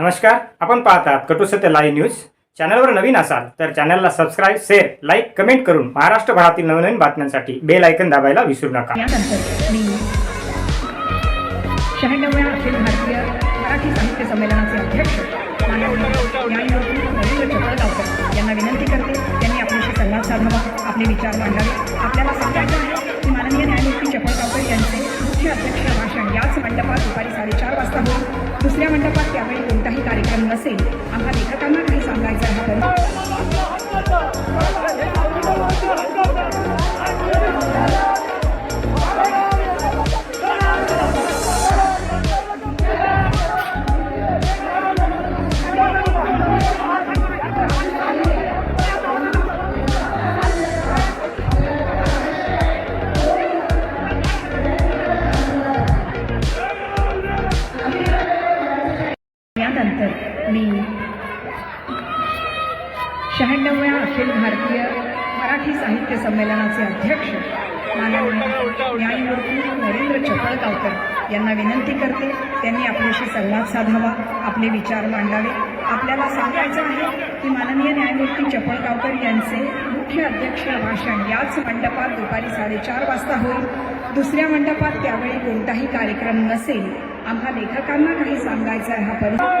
नमस्कार आपण पाहतात आहात कटुसत्य लाईव्ह न्यूज चॅनलवर नवीन असाल तर चॅनलला सबस्क्राईब शेअर लाईक कमेंट करून महाराष्ट्रभरातील नवनवीन बातम्यांसाठी बेल ऐकन दाबायला विसरू नका. मराठी साहित्य संमेलनाचे अध्यक्ष यांना विनंती करते. त्यांनी आपल्याशी संवाद साधावा आपले विचार मांडावे. साडेचार वाजता होईल. दुसऱ्या मंडपात त्यावेळी कोणताही कार्यक्रम नसेल. आम्हा लेखकांना काही सांगायचं आहे तर त्यानंतर मी शहाण्णव्या अखिल भारतीय मराठी साहित्य संमेलनाचे अध्यक्ष माननीय न्यायमूर्ती नरेंद्र चपळगावकर यांना विनंती करते त्यांनी आपल्याशी संवाद साधावा आपले विचार मांडावे. आपल्याला सांगायचं आहे की माननीय न्यायमूर्ती चपळगावकर यांचे मुख्य अध्यक्ष भाषण याच मंडपात दुपारी साडेचार वाजता होईल दुसऱ्या मंडपात त्यावेळी कोणताही कार्यक्रम नसेल आम्हा लेखकांना काही सांगायचं आहे हा परिसर